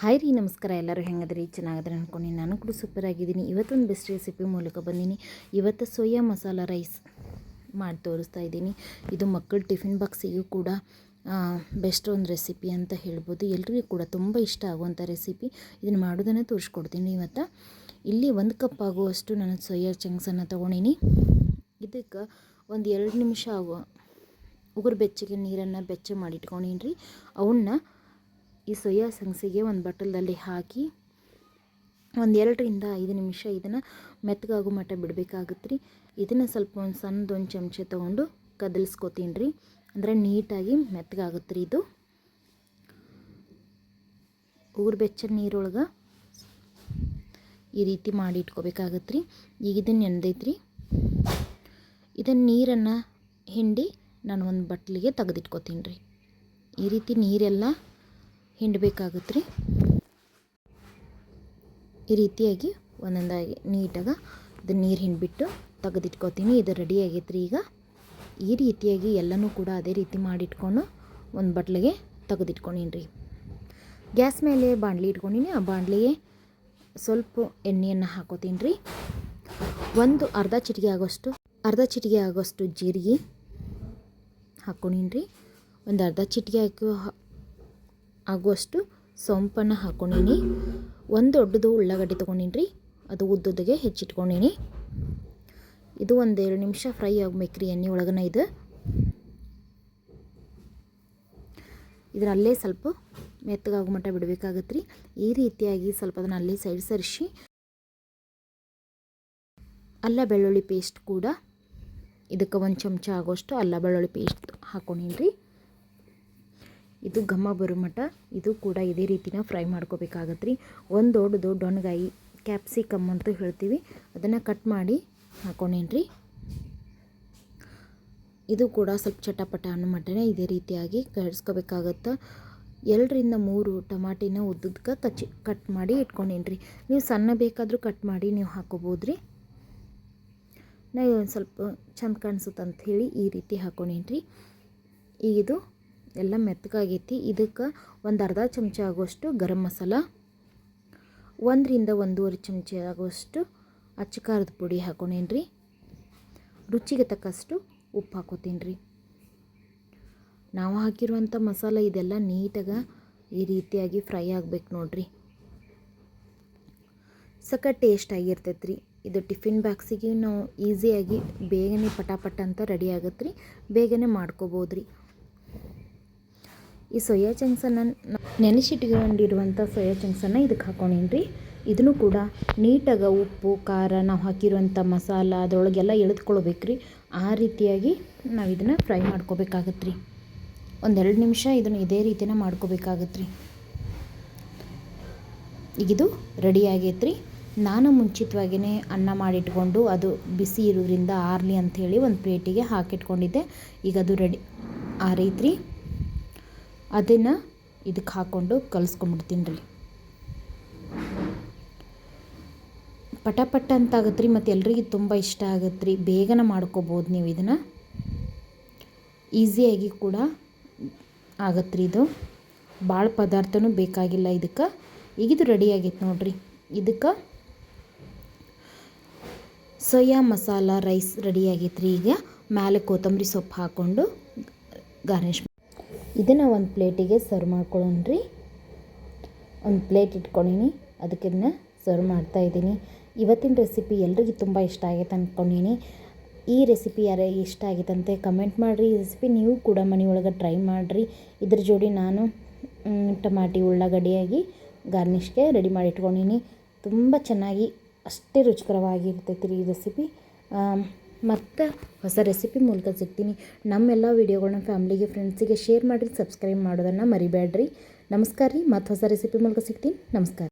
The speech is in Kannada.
ಹಾಯ್ ರೀ, ನಮಸ್ಕಾರ. ಎಲ್ಲರೂ ಹೆಂಗದ್ರಿ? ಚೆನ್ನಾಗಿದ್ರೆ ಅಂದ್ಕೊಂಡು ನಾನು ಕೂಡ ಸೂಪರ್ ಆಗಿದ್ದೀನಿ. ಇವತ್ತೊಂದು ಬೆಸ್ಟ್ ರೆಸಿಪಿ ಮೂಲಕ ಬಂದೀನಿ. ಇವತ್ತು ಸೋಯಾ ಮಸಾಲ ರೈಸ್ ಮಾಡಿ ತೋರಿಸ್ತಾ ಇದ್ದೀನಿ. ಇದು ಮಕ್ಕಳ ಟಿಫಿನ್ ಬಾಕ್ಸಿಗೂ ಕೂಡ ಬೆಸ್ಟ್ ಒಂದು ರೆಸಿಪಿ ಅಂತ ಹೇಳ್ಬೋದು. ಎಲ್ರಿಗೂ ಕೂಡ ತುಂಬ ಇಷ್ಟ ಆಗುವಂಥ ರೆಸಿಪಿ ಇದನ್ನು ಮಾಡೋದನ್ನು ತೋರಿಸ್ಕೊಡ್ತೀನಿ ಇವತ್ತು. ಇಲ್ಲಿ ಒಂದು ಕಪ್ ಆಗುವಷ್ಟು ನಾನು ಸೋಯಾ ಚಂಕ್ಸನ್ನು ತೊಗೊಂಡಿನಿ. ಇದಕ್ಕೆ ಒಂದು ಎರಡು ನಿಮಿಷ ಆಗುವ ಉಗುರು ಬೆಚ್ಚಗೆ ನೀರನ್ನು ಬೆಚ್ಚ ಮಾಡಿಟ್ಕೊಂಡಿನಿ ರೀ ಅವನ್ನ ಈ ಸೊಯಾ ಸಂಗ್ಸಿಗೆ ಒಂದು ಬಟ್ಟಲಲ್ಲಿ ಹಾಕಿ ಒಂದು ಎರಡರಿಂದ ಐದು ನಿಮಿಷ ಇದನ್ನು ಮೆತ್ತಗಾಗೋ ಮಟ್ಟ ಬಿಡಬೇಕಾಗತ್ತೆ ರೀ ಇದನ್ನು ಸ್ವಲ್ಪ ಒಂದು ಸಣ್ಣದೊಂದು ಚಮಚ ತೊಗೊಂಡು ಕದಲಿಸ್ಕೊತೀನಿ ರೀ ಅಂದರೆ ನೀಟಾಗಿ ಮೆತ್ತಗಾಗುತ್ತೆ ರೀ ಇದು. ಊರು ಬೆಚ್ಚ ನೀರೊಳಗೆ ಈ ರೀತಿ ಮಾಡಿ ಇಟ್ಕೋಬೇಕಾಗತ್ತೆ ರೀ ಈಗ ಇದನ್ನು ನೆನೆದೈತೆ ರೀ ಇದನ್ನು ನೀರನ್ನು ಹಿಂಡಿ ನಾನು ಒಂದು ಬಟ್ಲಿಗೆ ತೆಗೆದಿಟ್ಕೋತೀನಿ ರೀ ಈ ರೀತಿ ನೀರೆಲ್ಲ ಹಿಂಡಬೇಕಾಗುತ್ತೆ ರೀ ಈ ರೀತಿಯಾಗಿ ಒಂದೊಂದಾಗಿ ನೀಟಾಗಿ ಇದು ನೀರು ಹಿಂಡ್ಬಿಟ್ಟು ತೆಗೆದಿಟ್ಕೋತೀನಿ. ಇದು ರೆಡಿ ಆಗೈತೆ ರೀ ಈಗ. ಈ ರೀತಿಯಾಗಿ ಎಲ್ಲನೂ ಕೂಡ ಅದೇ ರೀತಿ ಮಾಡಿಟ್ಕೊಂಡು ಒಂದು ಬಟ್ಲಿಗೆ ತೆಗೆದಿಟ್ಕೊಂಡೀನಿ ರೀ ಗ್ಯಾಸ್ ಮೇಲೆ ಬಾಣಲಿ ಇಟ್ಕೊಂಡಿನಿ. ಆ ಬಾಣಲಿಗೆ ಸ್ವಲ್ಪ ಎಣ್ಣೆಯನ್ನು ಹಾಕೋತೀನಿ ರೀ ಒಂದು ಅರ್ಧ ಚಿಟಿಗೆ ಆಗೋಷ್ಟು, ಅರ್ಧ ಚಿಟಿಗೆ ಆಗೋಷ್ಟು ಜೀರಿಗೆ ಹಾಕ್ಕೊಂಡೀನಿ ರೀ ಒಂದು ಅರ್ಧ ಚಿಟಿಗೆ ಹಾಕೋ ಆಗುವಷ್ಟು ಸೊಂಪನ್ನು ಹಾಕ್ಕೊಂಡೀನಿ ಒಂದು ದೊಡ್ಡದು ಉಳ್ಳಾಗಡ್ಡಿ ತೊಗೊಂಡೀನಿ ರೀ ಅದು ಉದ್ದುದ್ದಗೆ ಹೆಚ್ಚಿಟ್ಕೊಂಡೀನಿ. ಇದು ಒಂದೆರಡು ನಿಮಿಷ ಫ್ರೈ ಆಗ್ಬೇಕು ರೀ ಎಣ್ಣೆ ಒಳಗನ ಇದು. ಇದರಲ್ಲೇ ಸ್ವಲ್ಪ ಮೆತ್ತಗಾಗೋ ಮಟ್ಟ ಬಿಡಬೇಕಾಗತ್ತೆ ರೀ ಈ ರೀತಿಯಾಗಿ ಸ್ವಲ್ಪ ಅದನ್ನು ಅಲ್ಲೇ ಸೈಡ್ ಸರಿಸಿ, ಅಲ್ಲ ಬೆಳ್ಳುಳ್ಳಿ ಪೇಸ್ಟ್ ಕೂಡ ಇದಕ್ಕೆ ಒಂದು ಚಮಚ ಆಗೋಷ್ಟು ಅಲ್ಲ ಬೆಳ್ಳುಳ್ಳಿ ಪೇಸ್ಟ್ ಹಾಕ್ಕೊಂಡೀನಿ ಇದು ಘಮ ಬರೋ ಇದು ಕೂಡ ಇದೇ ರೀತಿನ ಫ್ರೈ ಮಾಡ್ಕೋಬೇಕಾಗತ್ತೆ ರೀ ಒಂದು ದೊಡ್ಡದು ಡೊಣ್ಗಾಯಿ ಕ್ಯಾಪ್ಸಿಕಮ್ ಅಂತ ಹೇಳ್ತೀವಿ. ಅದನ್ನು ಕಟ್ ಮಾಡಿ ಹಾಕೊಂಡೇನ್ರಿ ಇದು ಕೂಡ ಸ್ವಲ್ಪ ಚಟಪಟ ಅನ್ನೋ ಮಟ್ಟನೇ ಇದೇ ರೀತಿಯಾಗಿ ಕಡಿಸ್ಕೋಬೇಕಾಗತ್ತೆ ಎರಡರಿಂದ ಮೂರು ಟಮಾಟಿನ ಉದ್ದಕ್ಕೆ ಕಚ್ಚಿ ಕಟ್ ಮಾಡಿ ಇಟ್ಕೊಂಡೇನ್ರಿ ನೀವು ಸಣ್ಣ ಬೇಕಾದರೂ ಕಟ್ ಮಾಡಿ ನೀವು ಹಾಕೋಬೋದು ರೀ ನಾವು ಒಂದು ಸ್ವಲ್ಪ ಚಂದ ಕಾಣಿಸುತ್ತೆ ಹೇಳಿ ಈ ರೀತಿ ಹಾಕೊಂಡೇನಿ ರೀ ಈಗ ಇದು ಎಲ್ಲ ಮೆತ್ತಗಾಗೈತಿ. ಇದಕ್ಕೆ ಒಂದು ಅರ್ಧ ಚಮಚ ಆಗುವಷ್ಟು ಗರಂ ಮಸಾಲ, ಒಂದರಿಂದ ಒಂದೂವರೆ ಚಮಚ ಆಗುವಷ್ಟು ಅಚ್ಚಕಾರದ ಪುಡಿ ಹಾಕೊಂಡೇನಿ ರೀ ರುಚಿಗೆ ತಕ್ಕಷ್ಟು ಉಪ್ಪು ಹಾಕೋತೀನಿ ರೀ ನಾವು ಹಾಕಿರುವಂಥ ಮಸಾಲ ಇದೆಲ್ಲ ನೀಟಾಗಿ ಈ ರೀತಿಯಾಗಿ ಫ್ರೈ ಆಗಬೇಕು ನೋಡ್ರಿ. ಸಖತ್ ಟೇಸ್ಟ್ ಆಗಿರ್ತೈತೆ ರೀ ಇದು ಟಿಫಿನ್ ಬಾಕ್ಸಿಗೆ ನಾವು ಈಸಿಯಾಗಿ ಬೇಗನೆ ಪಟಾಪಟ ಅಂತ ರೆಡಿ ಆಗತ್ತೆ ರೀ ಬೇಗನೆ ಮಾಡ್ಕೋಬೋದು ರೀ ಈ ಸೋಯಾ ಚಂಕ್ಸನ್ನು ನೆನೆಸಿಟ್ಕೊಂಡಿರುವಂಥ ಸೋಯಾ ಚಂಕ್ಸನ್ನು ಇದಕ್ಕೆ ಹಾಕೊಂಡೀನಿ ರೀ ಇದನ್ನು ಕೂಡ ನೀಟಾಗಿ ಉಪ್ಪು, ಖಾರ ನಾವು ಹಾಕಿರುವಂಥ ಮಸಾಲ ಅದರೊಳಗೆಲ್ಲ ಎಳೆದುಕೊಳ್ಬೇಕು ರೀ ಆ ರೀತಿಯಾಗಿ ನಾವು ಇದನ್ನು ಫ್ರೈ ಮಾಡ್ಕೋಬೇಕಾಗತ್ತೆ ರೀ ಒಂದೆರಡು ನಿಮಿಷ ಇದನ್ನು ಇದೇ ರೀತಿನ ಮಾಡ್ಕೋಬೇಕಾಗತ್ತೆ ರೀ ಈಗಿದು ರೆಡಿ ಆಗೈತೆ ರೀ ನಾನು ಮುಂಚಿತವಾಗಿಯೇ ಅನ್ನ ಮಾಡಿಟ್ಕೊಂಡು ಅದು ಬಿಸಿ ಇರೋದ್ರಿಂದ ಆರಲಿ ಅಂಥೇಳಿ ಒಂದು ಪ್ಲೇಟಿಗೆ ಹಾಕಿಟ್ಕೊಂಡಿದ್ದೆ. ಈಗ ಅದು ರೆಡಿ ಆರೈತ್ರಿ ಅದನ್ನು ಇದಕ್ಕೆ ಹಾಕ್ಕೊಂಡು ಕಲಿಸ್ಕೊಂಡ್ಬಿಡ್ತೀನಿ ರೀ ಪಟ ಅಂತ ಆಗತ್ತೆ ರೀ ಮತ್ತು ಎಲ್ರಿಗೂ ತುಂಬ ಇಷ್ಟ ಆಗತ್ತೆ ರೀ ಬೇಗನೆ ಮಾಡ್ಕೋಬೋದು ನೀವು ಇದನ್ನು. ಈಸಿಯಾಗಿ ಕೂಡ ಆಗತ್ತೆ ರೀ ಇದು. ಭಾಳ ಪದಾರ್ಥನೂ ಬೇಕಾಗಿಲ್ಲ ಇದಕ್ಕೆ. ಈಗಿದು ರೆಡಿ ಆಗೈತೆ ನೋಡಿರಿ. ಇದಕ್ಕೆ ಸೋಯಾ ಮಸಾಲ ರೈಸ್ ರೆಡಿ ಆಗೈತೆ ರೀ ಈಗ. ಮೇಲೆ ಕೊತ್ತಂಬರಿ ಸೊಪ್ಪು ಹಾಕ್ಕೊಂಡು ಗಾರ್ನಿಷ್ ಇದನ್ನು ಒಂದು ಪ್ಲೇಟಿಗೆ ಸರ್ವ್ ಮಾಡ್ಕೊಳ್ಳೋಣ ರೀ ಒಂದು ಪ್ಲೇಟ್ ಇಟ್ಕೊಂಡಿನಿ ಅದಕ್ಕೆ ಇದನ್ನ ಸರ್ವ್ ಮಾಡ್ತಾಯಿದ್ದೀನಿ ಇವತ್ತಿನ ರೆಸಿಪಿ ಎಲ್ರಿಗೂ ತುಂಬ ಇಷ್ಟ ಆಗೈತೆ ಅಂದ್ಕೊಂಡೀನಿ ಈ ರೆಸಿಪಿ ಯಾರೇ ಇಷ್ಟ ಆಗೈತಂತೆ ಕಮೆಂಟ್ ಮಾಡಿರಿ. ಈ ರೆಸಿಪಿ ನೀವು ಕೂಡ ಮನೆಯೊಳಗೆ ಟ್ರೈ ಮಾಡಿರಿ. ಇದ್ರ ಜೋಡಿ ನಾನು ಟಮಾಟಿ, ಉಳ್ಳಾಗಡ್ಡಿಯಾಗಿ ಗಾರ್ನಿಷ್ಗೆ ರೆಡಿ ಮಾಡಿ ಇಟ್ಕೊಂಡಿನಿ. ತುಂಬ ಚೆನ್ನಾಗಿ, ಅಷ್ಟೇ ರುಚಿಕರವಾಗಿರ್ತೈತಿ ರೀ ಈ ರೆಸಿಪಿ ಮತ್ತು ಹೊಸ ರೆಸಿಪಿ ಮೂಲಕ ಸಿಗ್ತೀನಿ. ನಮ್ಮೆಲ್ಲ ವೀಡಿಯೋಗಳನ್ನ ಫ್ಯಾಮ್ಲಿಗೆ ಫ್ರೆಂಡ್ಸಿಗೆ ಶೇರ್ ಮಾಡಿರಿ ಸಬ್ಸ್ಕ್ರೈಬ್ ಮಾಡೋದನ್ನು ಮರಿಬೇಡ್ರಿ ನಮಸ್ಕಾರ ರೀ, ಮತ್ತು ಹೊಸ ರೆಸಿಪಿ ಮೂಲಕ ಸಿಗ್ತೀನಿ. ನಮಸ್ಕಾರ.